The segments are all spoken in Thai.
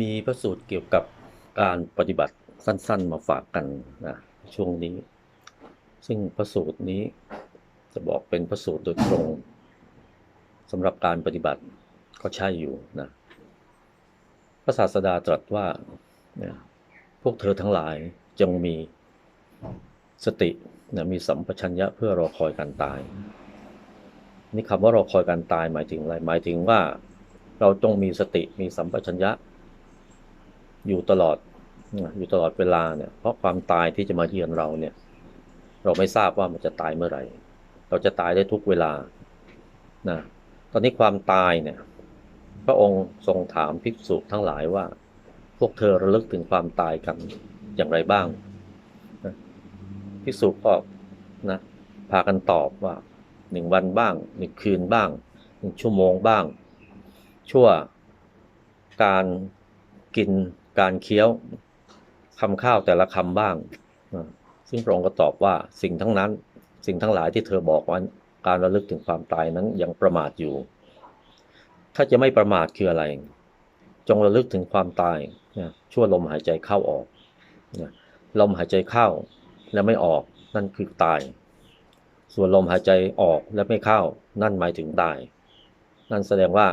มีพระสูตรเกี่ยวกับการปฏิบัติสั้น ๆ มาฝากกันนะช่วงนี้ ซึ่งพระสูตรนี้จะบอกเป็นพระสูตรโดยตรงสำหรับการปฏิบัติก็ใช่อยู่นะพระศาสดาตรัสว่าพวกเธอทั้งหลายจงมีสตินะมีสัมปชัญญะเพื่อรอคอยการตาย นี่คำว่ารอคอยการตายหมายถึงอะไรหมายถึงว่าเราจงมีสติมีสัมปชัญญะ อยู่ตลอดอยู่ตลอดเวลาเนี่ย เพราะความตายที่จะมาเยือนเราเนี่ย เราไม่ทราบว่ามันจะตายเมื่อไหร่ เราจะตายได้ทุกเวลานะตอนนี้ความตายเนี่ย พระองค์ทรงถามภิกษุทั้งหลายว่า พวกเธอระลึกถึงความตายกันอย่างไรบ้างนะภิกษุก็นะพากันตอบว่าหนึ่งวันบ้างหนึ่งคืนบ้างหนึ่งชั่วโมงบ้าง ชั่วการกิน การเคี้ยวคำข้าวแต่ละคำบ้าง ซึ่งพระองค์ก็ตอบว่าสิ่งทั้งนั้น สิ่งทั้งหลายที่เธอบอกว่าการระลึกถึงความตายนั้นยังประมาทอยู่ ถ้าจะไม่ประมาทคืออะไร จงระลึกถึงความตายชั่วลมหายใจเข้าออก ลมหายใจเข้าและไม่ออกนั่นคือตาย ส่วนลมหายใจออกและไม่เข้า นั่นหมายถึงตาย นั่นแสดงว่า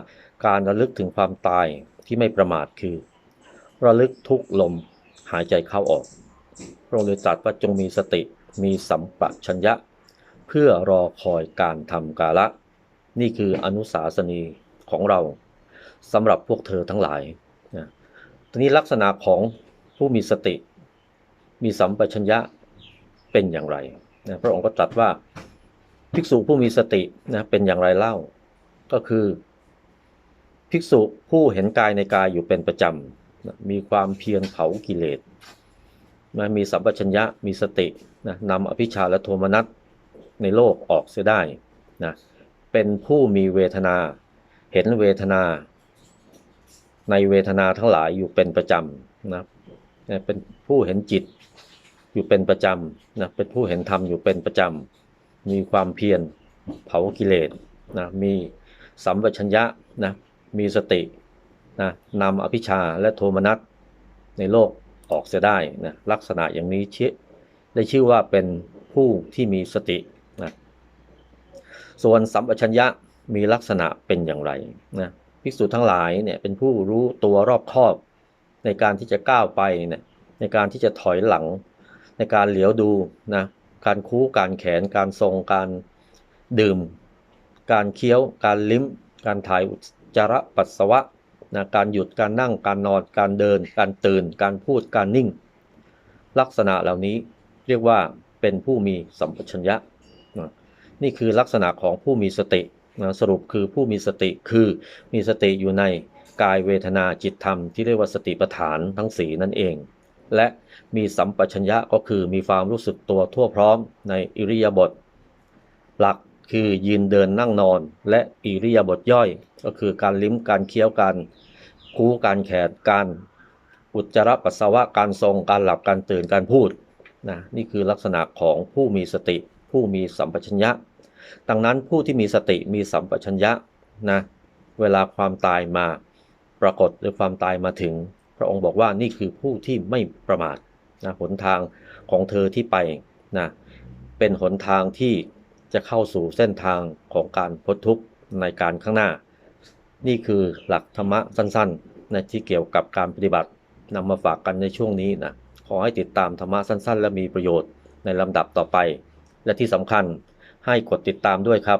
การระลึกถึงความตายที่ไม่ประมาทคือ ระลึกทุกลมหายใจเข้าออกพระองค์เลยตรัสว่าจงมีสติมีสัมปชัญญะ เพื่อรอคอยการทำกาละ นี่คืออนุสาสนีของเราสำหรับพวกเธอทั้งหลายนะทีนี้ลักษณะของผู้มีสติ มีสัมปชัญญะเป็นอย่างไรนะพระองค์ก็ตรัสว่าภิกษุผู้มีสตินะเป็นอย่างไรเล่า ก็คือ ภิกษุผู้เห็นกายในกายอยู่เป็นประจำ มีความเพียรเผากิเลสนะมีสัมปชัญญะมีสตินะนำอภิชาและโทมนัสในโลกออกเสียได้นะเป็นผู้มีเวทนา เห็นเวทนา ในเวทนาทั้งหลายอยู่เป็นประจำนะนะเป็นผู้เห็นจิตอยู่เป็นประจำนะเป็นผู้เห็นธรรมอยู่เป็นประจำ มีความเพียรเผากิเลสนะมีสัมปชัญญะนะมีสติ นะนำอภิชาและโทมนัสในโลกออกเสียได้นะลักษณะอย่างนี้ชื่อได้ชื่อว่าเป็นผู้ที่มีสตินะส่วนสัมปชัญญะมีลักษณะเป็นอย่างไรนะภิกษุทั้งหลายเนี่ยเป็นผู้รู้ตัวรอบคอบ ในการที่จะก้าวไปเนี่ยในการที่จะถอยหลัง ในการเหลียวดูนะการคู้การแขน การทรงการดื่ม การเคี้ยว การลิ้ม การถ่ายอุจจาระปัสสาวะ นะการหยุดการนั่งการนอนการเดิน การตื่น การพูดการนิ่ง ลักษณะเหล่านี้เรียกว่าเป็นผู้มีสัมปชัญญะนะนี่คือลักษณะของผู้มีสตินะสรุปคือผู้มีสติคือมีสติอยู่ในกายเวทนาจิตธรรมที่เรียกว่าสติปัฏฐานทั้งสีนั่นเอง และมีสัมปชัญญะก็คือมีความรู้สึกตัวทั่วพร้อมในอิริยาบถหลัก คือยืนเดินนั่งนอน และอิริยาบถย่อย ก็คือการลิ้มการเคี้ยวการคู้การแขนการอุจจาระปัสสาวะการทรงการหลับการตื่นการพูดนะนี่คือลักษณะของผู้มีสติ ผู้มีสัมปชัญญะ ดังนั้นผู้ที่มีสติมีสัมปชัญญะนะเวลาความตายมาปรากฏหรือความตายมาถึง พระองค์บอกว่านี่คือผู้ที่ไม่ประมาทนะหนทางของเธอที่ไปนะเป็นหนทางที่ จะเข้าสู่เส้นทางของการพ้นทุกข์ในการข้างหน้า นี่คือหลักธรรมะสั้นๆนะที่เกี่ยวกับการปฏิบัตินำมาฝากกันในช่วงนี้นะขอให้ติดตามธรรมะสั้น ๆ และมีประโยชน์ในลำดับต่อไป และที่สำคัญให้กดติดตามด้วยครับ